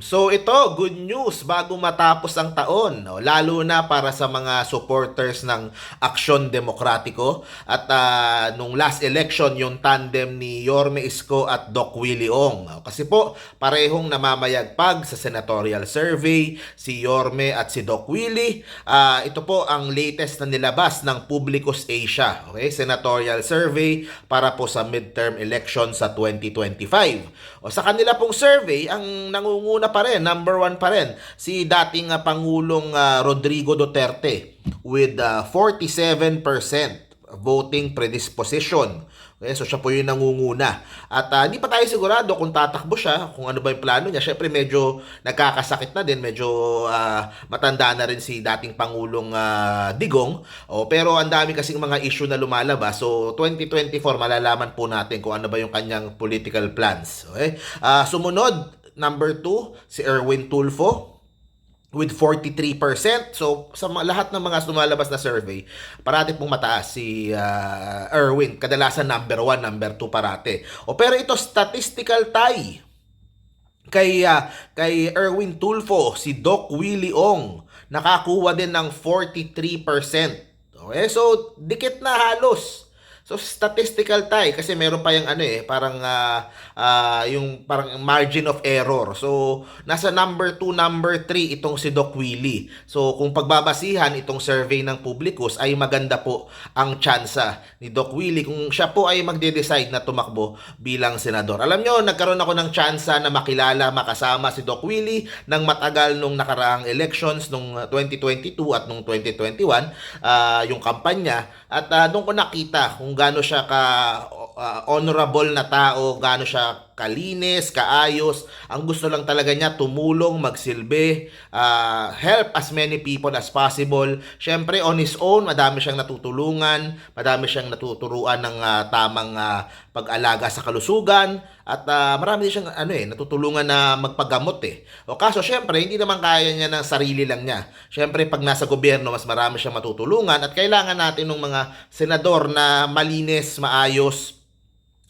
So ito, good news bago matapos ang taon, no? lalo na para sa mga supporters ng Aksyon Demokratiko at ah, nung last election yung tandem ni Yorme Isko at Doc Willie Ong. Kasi po parehong namamayagpag sa senatorial survey si Yorme at si Doc Willie. Ah, ito po ang latest na nilabas ng Publicus Asia, okay? Senatorial survey para po sa midterm election sa 2025. O sa kanila pong survey, ang nangunguna pa rin, number one pa rin, si dating ah, Pangulong ah, Rodrigo Duterte with ah, 47% voting predisposition. Okay, so siya po yung nangunguna. At ah, hindi pa tayo sigurado kung tatakbo siya, kung ano ba yung plano niya. Syempre medyo nagkakasakit na din, medyo ah, matanda na rin si dating Pangulong ah, Digong. O, pero ang dami kasing mga issue na lumalabas. So 2024 malalaman po natin kung ano ba yung kanyang political plans. Okay? Ah, sumunod, number 2, si Erwin Tulfo with 43%. So, sa lahat ng mga lumalabas na survey, parati pong mataas si ah, Erwin. Kadalasan number 1, number 2 parate. O, pero ito, statistical tie. Kay, ah, kay Erwin Tulfo, si Doc Willie Ong, nakakuha din ng 43%. Okay, so dikit na halos. So statistical tie kasi meron pa yung ano eh parang ah, ah, yung parang margin of error. So nasa number 2, number 3 itong si Doc Willie. So kung pagbabasihan itong survey ng Publicus ay maganda po ang tsansa ni Doc Willie kung siya po ay magde-decide na tumakbo bilang senador. Alam nyo, nagkaroon ako ng tsansa na makilala, makasama si Doc Willie ng matagal nung nakaraang elections nung ah, 2022 at nung 2021 ah, yung kampanya at ah, doon ko nakita kung gaano siya ka ah, honorable na tao, gaano siya kalinis, kaayos. Ang gusto lang talaga niya tumulong, magsilbi, ah, help as many people as possible. Syempre on his own, madami siyang natutulungan, madami siyang natuturuan ng ah, tamang ah, pag-alaga sa kalusugan at ah, marami din siyang ano eh natutulungan na magpagamot eh. O kaso syempre hindi naman kaya niya ng sarili lang niya. Syempre pag nasa gobyerno mas marami siyang matutulungan at kailangan natin ng mga senador na malinis, maayos,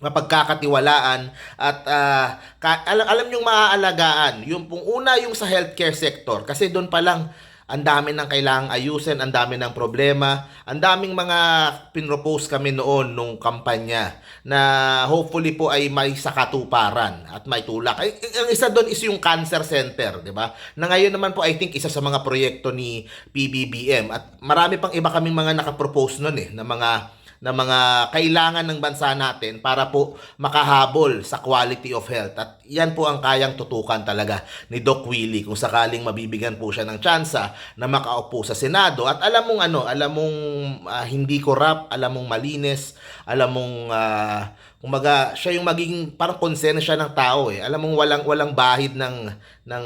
mapagkakatiwalaan at ah, ka- alam alam yung maaalagaan yung pong una yung sa healthcare sector kasi doon pa lang ang dami ng kailangang ayusin, ang dami ng problema, ang daming mga pinropose kami noon nung kampanya na hopefully po ay may sakatuparan at may tulak. Ay, ang isa doon is yung cancer center, di ba? Na ngayon naman po I think isa sa mga proyekto ni PBBM at marami pang iba kaming mga nakapropose noon eh na mga na mga kailangan ng bansa natin para po makahabol sa quality of health. At yan po ang kayang tutukan talaga ni Doc Willie kung sakaling mabibigyan po siya ng tsansa na makaupo sa Senado. At alam mong ano, alam mong ah, hindi corrupt, alam mong malinis, alam mong ah, kumaga siya yung magiging parang konsensya ng tao eh. Alam mong walang walang bahid ng ng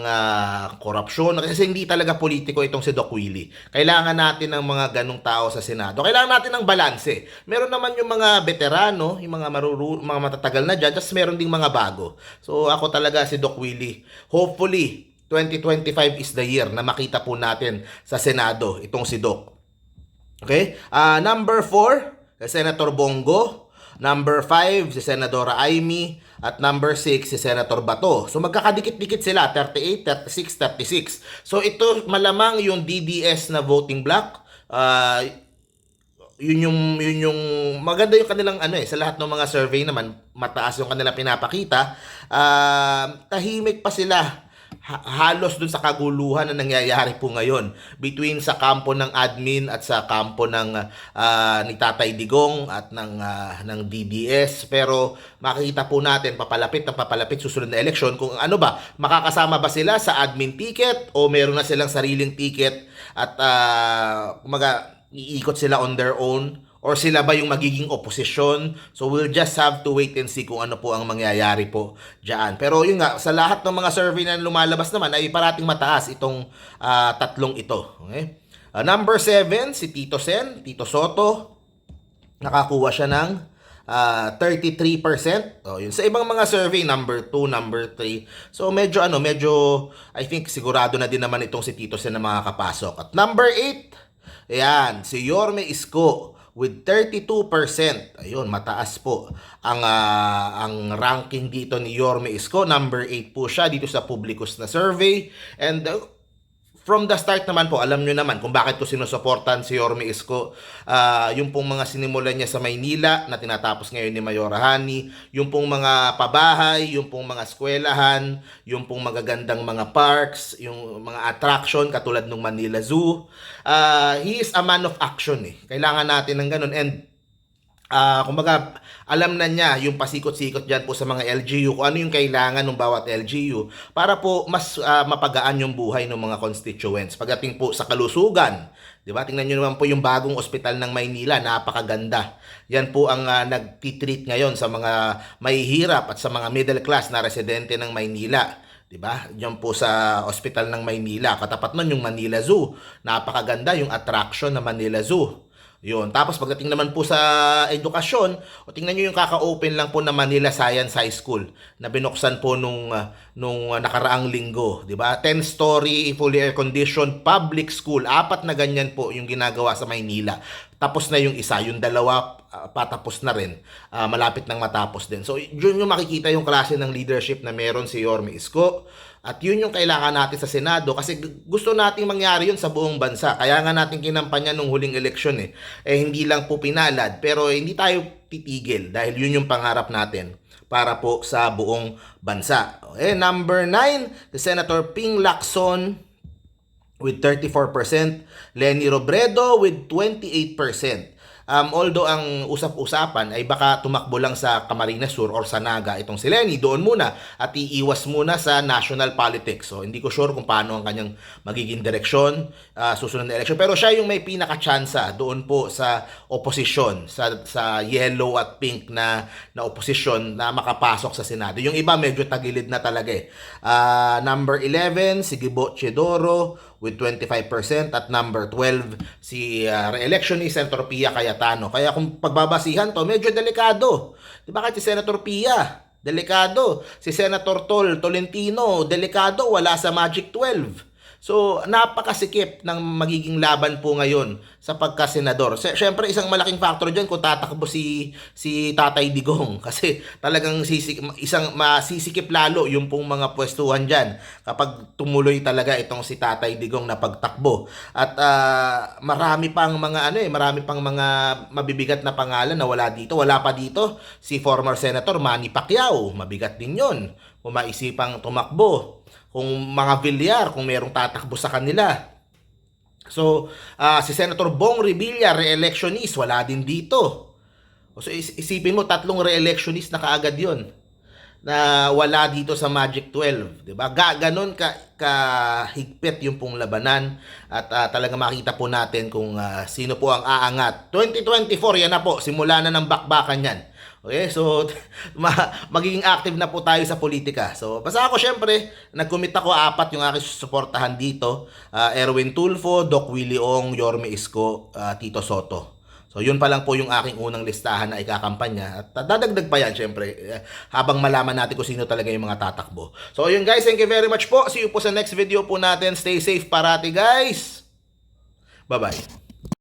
korupsyon kasi hindi talaga politiko itong si Doc Willie. Kailangan natin ng mga ganong tao sa Senado. Kailangan natin ng balanse. Meron naman yung mga veterano, yung mga maruru mga matatagal na diyan, just meron ding mga bago. So ako talaga si Doc Willie. Hopefully 2025 is the year na makita po natin sa Senado itong si Doc. Okay? Ah, number 4, si Senator Bongo. Number 5, si Senadora Amy. At number 6, si Senator Bato. So magkakadikit-dikit sila, 38, 36, 36. So ito malamang yung DDS na voting block. Ah, yun yung yun yung maganda yung kanilang ano eh sa lahat ng mga survey naman mataas yung kanilang pinapakita Ah, tahimik pa sila halos dun sa kaguluhan na nangyayari po ngayon. Between sa kampo ng admin at sa kampo ng ah, ni Tatay Digong at ng ah, ng DDS pero makikita po natin papalapit ng papalapit susunod na eleksyon kung ano ba makakasama ba sila sa admin ticket o meron na silang sariling ticket at uh, kumaga iikot sila on their own or sila ba yung magiging opposition so we'll just have to wait and see kung ano po ang mangyayari po diyan pero yun nga sa lahat ng mga survey na lumalabas naman ay parating mataas itong ah, tatlong ito okay Ah, number 7 si Tito Sen Tito Soto nakakuha siya ng ah, 33%. Oh, yun. Sa ibang mga survey, number 2, number 3. So, medyo ano, medyo, I think, sigurado na din naman itong si Tito Sen na makakapasok. At number 8, ayan, si Yorme Isko with 32%. Ayun, mataas po ang ah, ang ranking dito ni Yorme Isko. Number 8 po siya dito sa Publicus na survey. And uh, from the start naman po, alam nyo naman kung bakit ko sinusuportan si Yorme Isko. Ah, yung pong mga sinimulan niya sa Maynila na tinatapos ngayon ni Mayor Hani, yung pong mga pabahay, yung pong mga eskwelahan, yung pong magagandang mga parks, yung mga attraction katulad ng Manila Zoo. Ah, he is a man of action eh. Kailangan natin ng ganun. And Ah, kumbaga, alam na niya yung pasikot-sikot diyan po sa mga LGU kung ano yung kailangan ng bawat LGU para po mas ah, mapagaan yung buhay ng mga constituents. Pagdating po sa kalusugan, 'di ba? Tingnan niyo naman po yung bagong ospital ng Maynila, napakaganda. Yan po ang uh, nagtitreat ngayon sa mga mahihirap at sa mga middle class na residente ng Maynila. 'di ba? Diyan po sa ospital ng Maynila. Katapat nun yung Manila Zoo. Napakaganda yung attraction ng Manila Zoo. Yun. Tapos pagdating naman po sa edukasyon, o tingnan nyo yung kaka-open lang po na Manila Science High School na binuksan po nung ah, nung ah, nakaraang linggo, 'di ba? 10-story fully air-conditioned public school. Apat na ganyan po yung ginagawa sa Maynila. Tapos na yung isa, yung dalawa ah, patapos na rin. Ah, malapit nang matapos din. So, yun yung makikita yung klase ng leadership na meron si Yorme Isko. At yun yung kailangan natin sa Senado kasi gu- gusto nating mangyari yun sa buong bansa. Kaya nga natin kinampanya nung huling eleksyon eh. Eh hindi lang po pinalad pero hindi tayo titigil dahil yun yung pangarap natin para po sa buong bansa. Eh number 9, the Senator Ping Lacson with 34%, Lenny Robredo with 28%. Um, although ang usap-usapan ay baka tumakbo lang sa Camarines Sur or sa Naga itong si Lenny doon muna at iiwas muna sa national politics. So hindi ko sure kung paano ang kanyang magiging direksyon uh, susunod na election. Pero siya yung may pinaka-tsansa doon po sa opposition, sa, sa yellow at pink na, na opposition na makapasok sa Senado. Yung iba medyo tagilid na talaga eh. Ah, number 11, si Gibo Chedoro with 25% at number 12 si uh, re-election ni Senator Pia Cayetano. Kaya kung pagbabasihan to, medyo delikado. Di ba kahit si Senator Pia, delikado. Si Senator Tol Tolentino, delikado, wala sa Magic 12. So, napakasikip ng magiging laban po ngayon sa pagkasenador. Se- Siyempre, isang malaking factor dyan kung tatakbo si, si Tatay Digong. Kasi talagang sisik, isang masisikip lalo yung pong mga pwestuhan dyan kapag tumuloy talaga itong si Tatay Digong na pagtakbo. At ah, marami pang mga ano eh, marami pang mga mabibigat na pangalan na wala dito. Wala pa dito si former Senator Manny Pacquiao. Mabigat din yon kung maisipang tumakbo kung mga Villar, kung merong tatakbo sa kanila. So, ah, si Senator Bong Revilla, re-electionist, wala din dito. So, is- isipin mo, tatlong re-electionist na kaagad yon na wala dito sa Magic 12, 'di ba? Ga ganon ka kahigpit yung pong labanan at ah, talaga makita po natin kung ah, sino po ang aangat. 2024 yan na po, simula na ng bakbakan yan. Okay, so ma- magiging active na po tayo sa politika. So, basta ako syempre, nag-commit ako apat yung aking susuportahan dito. Ah, Erwin Tulfo, Doc Willie Ong, Yorme Isko, ah, Tito Soto. So, yun pa lang po yung aking unang listahan na ikakampanya. At uh, dadagdag pa yan, syempre, eh, habang malaman natin kung sino talaga yung mga tatakbo. So, yun guys, thank you very much po. See you po sa next video po natin. Stay safe parati, guys. Bye-bye.